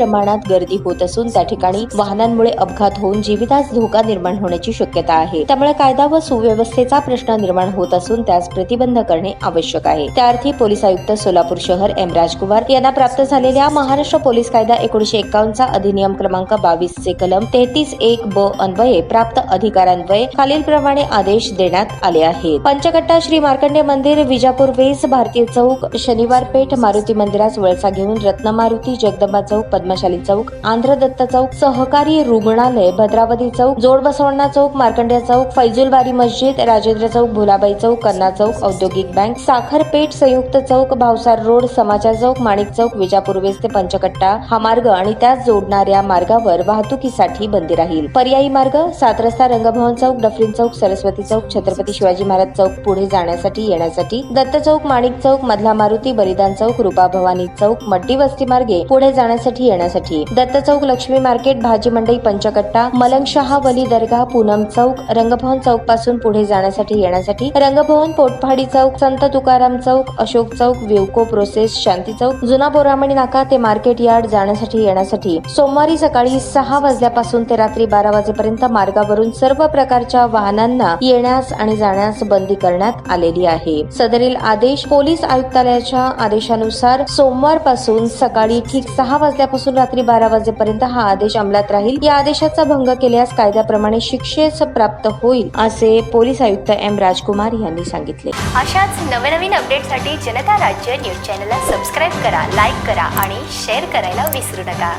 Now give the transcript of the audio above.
प्रमाणात गर्दी होत असून त्या ठिकाणी वाहनांमुळे अपघात होऊन जीवितास धोका निर्माण होण्याची शक्यता आहे. त्यामुळे कायदा व सुव्यवस्थेचा प्रश्न निर्माण होत असून त्यास प्रतिबंध करणे आवश्यक आहे. त्याअर्थी पोलीस आयुक्त सोलापूर शहर एम. राजकुमार यांना प्राप्त झालेल्या महाराष्ट्र पोलीस कायदा एकोणीशे एकावन्नचा अधिनियम क्रमांक बावीस चे कलम तेहतीस एक ब अन्वये प्राप्त अधिकारान्वये खालीलप्रमाणे आदेश देण्यात आले आहेत. पंचकट्टा श्री मार्कंडे मंदिर विजापूर वेस भारतीय चौक शनिवार पेठ मारुती मंदिरास वळसा घेऊन रत्न मारुती जगदंबा चौक पद्मशाली चौक आंध्र दत्त चौक सहकारी रुग्णालय भद्रावती चौक जोड बसवण्णा चौक मार्कंड्या चौक फैजुलबारी मस्जिद राजेंद्र चौक भुलाबाई चौक कन्ना चौक औद्योगिक बँक साखरपेठ संयुक्त चौक भावसार रोड समाचार चौक माणिक चौक विजापूर वेस ते पंचकट्टा हा मार्ग आणि त्यास जोडणाऱ्या मार्गावर वाहतुकीसाठी बंदी राहील. पर्यायी मार्ग सात रस्ता रंगभवन चौक डफरीन चौक सरस्वती चौक छत्रपती शिवाजी महाराज चौक पुढे जाण्यासाठी येण्यासाठी दत्त चौक माणिक चौक मधला मारुती बलिदान चौक रुपा भवानी चौक मड्डी वस्ती मार्गे पुढे जाण्यासाठी येण्यासाठी दत्त चौक लक्ष्मी मार्केट भाजी मंडई पंचकट्टा मलंगशहा वली दर्गा पूनम चौक रंगभवन चौकपासून पुढे जाण्यासाठी येण्यासाठी रंगभवन पोटफाडी चौक संत तुकाराम चौक अशोक चौक विवको प्रोसेस शांती चौक जुना बोरामणी नाका ते मार्केट यार्ड जाण्यासाठी येण्यासाठी. सोमवारी सकाळी सहा वाजल्यापासून ते रात्री बारा वाजेपर्यंत मार्गावरून सर्व प्रकारच्या वाहनांना येण्यास आणि जाण्यास बंदी करण्यात आलेली आहे. सदरील आदेश पोलीस आयुक्तालयाच्या आदेशानुसार सोमवारपासून सकाळी ठीक सहा वाजल्यापासून रात्री बारा वाजेपर्यंत हा आदेश अंमलात राहील. या आदेशाचा भंग केल्यास कायद्याप्रमाणे शिक्षेस प्राप्त होईल असे पोलीस आयुक्त एम राजकुमार यांनी सांगितले. अशाच नवनवीन अपडेटसाठी जनता राज्य न्यूज चॅनलला सबस्क्राईब करा लाईक करा आणि शेअर करायला विसरू नका.